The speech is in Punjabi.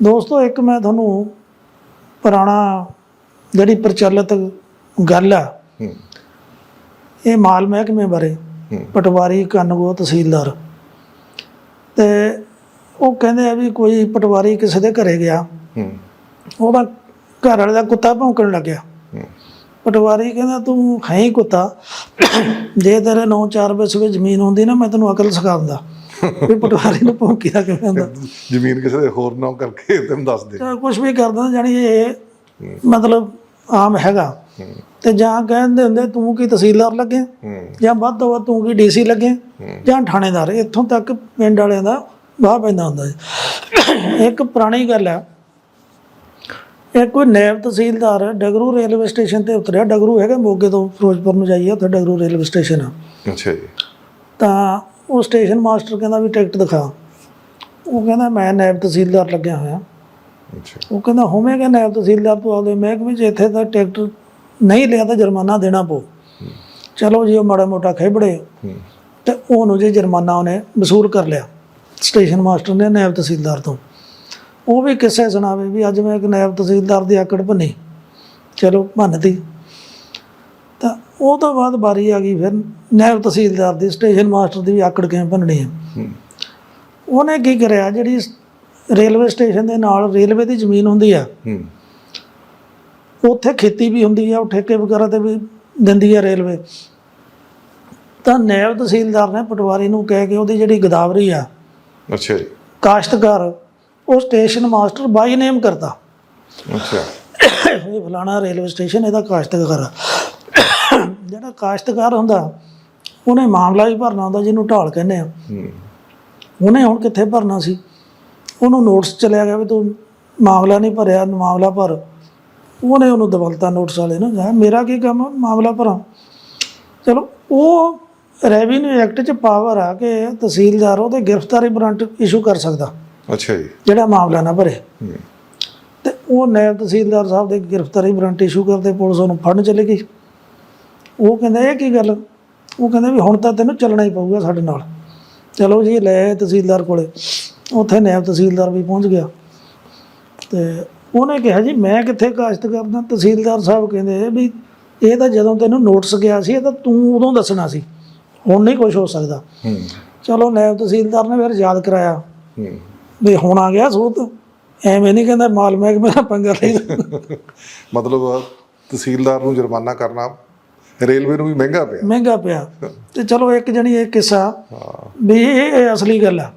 ਦੋਸਤੋ ਇੱਕ ਮੈਂ ਤੁਹਾਨੂੰ ਪੁਰਾਣਾ ਜਿਹੜੀ ਪ੍ਰਚਲਿਤ ਗੱਲ ਆ ਇਹ ਮਾਲ ਮਹਿਕਮੇ ਬਾਰੇ ਪਟਵਾਰੀ ਕਨਗੋ ਤਹਿਸੀਲਦਾਰ। ਤੇ ਉਹ ਕਹਿੰਦੇ ਆ ਵੀ ਕੋਈ ਪਟਵਾਰੀ ਕਿਸੇ ਦੇ ਘਰੇ ਗਿਆ ਉਹਦਾ ਘਰ ਵਾਲੇ ਦਾ ਕੁੱਤਾ ਭੌਂਕਣ ਲੱਗਿਆ ਪਟਵਾਰੀ ਕਹਿੰਦਾ ਤੂੰ ਹੈ ਹੀ ਕੁੱਤਾ। ਜੇ ਤੇਰੇ 9-4 ਵਿਸਵੇ ਜ਼ਮੀਨ ਹੁੰਦੀ ਨਾ ਮੈਂ ਤੈਨੂੰ ਅਕਲ ਸਿਖਾ ਦਿੰਦਾ। ਵੀ ਪਟਵਾਰੀ ਨੂੰ ਭੌਂਕੀਦਾ ਕਿਵੇਂ ਹੁੰਦਾ? ਜ਼ਮੀਨ ਕਿਸੇ ਦੇ ਹੋਰ ਨਾਮ ਕਰਕੇ ਤੈਨੂੰ ਦੱਸ ਦੇ। ਕੁਝ ਵੀ ਕਰਦਾ ਜਾਨੀ ਇਹ ਮਤਲਬ ਆਮ ਹੈਗਾ। ਤੇ ਜਾਂ ਕਹਿੰਦੇ ਹੁੰਦੇ ਤੂੰ ਕੀ ਤਹਿਸੀਲਦਾਰ ਲੱਗੇ? ਜਾਂ ਵੱਧ ਤੋਂ ਵੱਧ ਤੂੰ ਕੀ ਡੀਸੀ ਲੱਗੇ? ਜਾਂ ਥਾਣੇਦਾਰ। ਇੱਥੋਂ ਤੱਕ ਪਿੰਡ ਵਾਲਿਆਂ ਦਾ ਵਾਹ ਪੈਂਦਾ ਹੁੰਦਾ ਜੀ। ਇੱਕ ਪੁਰਾਣੀ ਗੱਲ ਹੈ ਇਹ ਕੋਈ ਨਾਇਬ ਤਹਿਸੀਲਦਾਰ ਡਗਰੂ ਰੇਲਵੇ ਸਟੇਸ਼ਨ ਤੇ ਉਤਰਿਆ। ਡਗਰੂ ਹੈਗਾ ਮੋਗੇ ਤੋਂ ਫਿਰੋਜ਼ਪੁਰ ਨੂੰ ਜਾਈਏ ਉੱਥੇ ਡਗਰੂ ਰੇਲਵੇ ਸਟੇਸ਼ਨ ਆ। ਅੱਛਾ ਜੀ। ਤਾਂ ਉਹ ਸਟੇਸ਼ਨ ਮਾਸਟਰ ਕਹਿੰਦਾ ਵੀ ਟਿਕਟ ਦਿਖਾ। ਉਹ ਕਹਿੰਦਾ ਮੈਂ ਨਾਇਬ ਤਹਿਸੀਲਦਾਰ ਲੱਗਿਆ ਹੋਇਆ। ਅੱਛਾ। ਉਹ ਕਹਿੰਦਾ ਹੋਵੇਗਾ ਨਾਇਬ ਤਹਿਸੀਲਦਾਰ ਤੋਂ ਆਪਦੇ ਮਹਿਕਮੇ 'ਚ ਇੱਥੇ ਤਾਂ ਟਿਕਟ ਨਹੀਂ ਲਿਆ ਤਾਂ ਜੁਰਮਾਨਾ ਦੇਣਾ ਪਊ। ਚਲੋ ਜੀ ਉਹ ਮਾੜਾ ਮੋਟਾ ਖੇਬੜੇ। ਤੇ ਉਹਨੂੰ ਜੇ ਜੁਰਮਾਨਾ ਉਹਨੇ ਵਸੂਲ ਕਰ ਲਿਆ। ਸਟੇਸ਼ਨ ਮਾਸਟਰ ਨੇ ਨਾਇਬ ਤਹਿਸੀਲਦਾਰ ਤੋਂ। ਉਹ ਵੀ ਕਿੱਸੇ ਸੁਣਾਵੇ ਵੀ ਅੱਜ ਮੈਂ ਇੱਕ ਨਾਇਬ ਤਹਿਸੀਲਦਾਰ ਦੀ ਆਕੜ ਭੰਨੀ ਚਲੋ ਭੰਨਤੀ ਤਾਂ ਉਹ ਤੋਂ ਬਾਅਦ ਵਾਰੀ ਆ ਗਈ ਫਿਰ ਨਾਇਬ ਤਹਿਸੀਲਦਾਰ ਦੀ ਸਟੇਸ਼ਨ ਮਾਸਟਰ ਦੀ ਵੀ ਆਕੜ ਕਿਵੇਂ ਭੰਨਣੀ ਹੈ। ਉਹਨੇ ਕੀ ਕਰਿਆ ਜਿਹੜੀ ਰੇਲਵੇ ਸਟੇਸ਼ਨ ਦੇ ਨਾਲ ਰੇਲਵੇ ਦੀ ਜ਼ਮੀਨ ਹੁੰਦੀ ਆ ਉੱਥੇ ਖੇਤੀ ਵੀ ਹੁੰਦੀ ਆ ਉਹ ਠੇਕੇ ਵਗੈਰਾ ਤੇ ਵੀ ਦਿੰਦੀ ਆ ਰੇਲਵੇ। ਤਾਂ ਨਾਇਬ ਤਹਿਸੀਲਦਾਰ ਨੇ ਪਟਵਾਰੀ ਨੂੰ ਕਹਿ ਕੇ ਉਹਦੀ ਜਿਹੜੀ ਗਦਾਵਰੀ ਆ ਅੱਛਾ ਜੀ। ਕਾਸ਼ਤਕਾਰ ਉਹ ਸਟੇਸ਼ਨ ਮਾਸਟਰ ਬਾਈ ਨੇਮ ਕਰਦਾ ਅੱਛਾ। ਇਹ ਫਲਾਣਾ ਰੇਲਵੇ ਸਟੇਸ਼ਨ ਇਹਦਾ ਕਾਸ਼ਤਕਾਰ ਆ। ਜਿਹੜਾ ਕਾਸ਼ਤਕਾਰ ਹੁੰਦਾ ਉਹਨੇ ਮਾਮਲਾ ਵੀ ਭਰਨਾ ਹੁੰਦਾ ਜਿਹਨੂੰ ਢਾਲ ਕਹਿੰਦੇ ਆ। ਹੂੰ। ਉਹਨੇ ਹੁਣ ਕਿੱਥੇ ਭਰਨਾ ਸੀ? ਉਹਨੂੰ ਨੋਟਿਸ ਚਲਿਆ ਗਿਆ ਵੀ ਤੂੰ ਮਾਮਲਾ ਨਹੀਂ ਭਰਿਆ ਮਾਮਲਾ ਭਰ। ਉਹਨੇ ਉਹਨੂੰ ਦਵਲਤਾ ਨੋਟਿਸ ਵਾਲੇ ਨੂੰ ਕਿਹਾ ਮੇਰਾ ਕੀ ਕੰਮ ਮਾਮਲਾ ਭਰਾਂ। ਚਲੋ ਉਹ ਰੈਵਨਿਊ ਐਕਟ 'ਚ ਪਾਵਰ ਆ ਕਿ ਤਹਿਸੀਲਦਾਰ ਉਹਦੇ ਗ੍ਰਿਫਤਾਰੀ ਵਾਰੰਟ ਇਸ਼ੂ ਕਰ ਸਕਦਾ। ਅੱਛਾ ਜੀ। ਜਿਹੜਾ ਮਾਮਲਾ ਨਾ ਭਰੇ। ਹੂੰ। ਤੇ ਉਹ ਨਾਇਬ ਤਹਿਸੀਲਦਾਰ ਸਾਹਿਬ ਦੇ ਗ੍ਰਿਫਤਾਰੀ ਵਾਰੰਟ ਇਸ਼ੂ ਕਰਦੇ ਪੁਲਿਸ ਉਹਨੂੰ ਫੜਨ ਚਲੇ ਗਈ। ਉਹ ਕਹਿੰਦਾ ਇਹ ਕੀ ਗੱਲ? ਉਹ ਕਹਿੰਦੇ ਵੀ ਹੁਣ ਤਾਂ ਤੈਨੂੰ ਚੱਲਣਾ ਹੀ ਪਊਗਾ ਸਾਡੇ ਨਾਲ। ਚਲੋ ਜੀ ਲੈ ਤਹਿਸੀਲਦਾਰ ਕੋਲੇ। ਉੱਥੇ ਨਾਇਬ ਤਹਿਸੀਲਦਾਰ ਵੀ ਪਹੁੰਚ ਗਿਆ। ਤੇ ਉਹਨੇ ਕਿਹਾ ਜੀ ਮੈਂ ਕਿੱਥੇ ਕਾਸ਼ਤ ਕਰਦਾ? ਤਹਿਸੀਲਦਾਰ ਸਾਹਿਬ ਕਹਿੰਦੇ ਵੀ ਇਹ ਤਾਂ ਜਦੋਂ ਤੈਨੂੰ ਨੋਟਿਸ ਗਿਆ ਸੀ ਇਹ ਤਾਂ ਤੂੰ ਉਦੋਂ ਦੱਸਣਾ ਸੀ। ਹੁਣ ਨਹੀਂ ਕੁਝ ਹੋ ਸਕਦਾ। ਚਲੋ ਨਾਇਬ ਤਹਿਸੀਲਦਾਰ ਨੇ ਫਿਰ ਯਾਦ ਕਰਾਇਆ। ਵੀ ਹੁਣ ਆ ਗਿਆ ਸੂਤ। ਐਵੇਂ ਨਹੀਂ ਕਹਿੰਦਾ ਮਾਲ ਮਹਿਕਮੇ ਦਾ ਪੰਗਾ ਲਈ ਮਤਲਬ ਤਹਿਸੀਲਦਾਰ ਨੂੰ ਜੁਰਮਾਨਾ ਕਰਨਾ ਰੇਲਵੇ ਨੂੰ ਵੀ ਮਹਿੰਗਾ ਪਿਆ। ਮਹਿੰਗਾ ਪਿਆ। ਤੇ ਚਲੋ ਇੱਕ ਜਣੀ ਇਹ ਕਿੱਸਾ ਵੀ ਇਹ ਇਹ ਅਸਲੀ ਗੱਲ ਆ।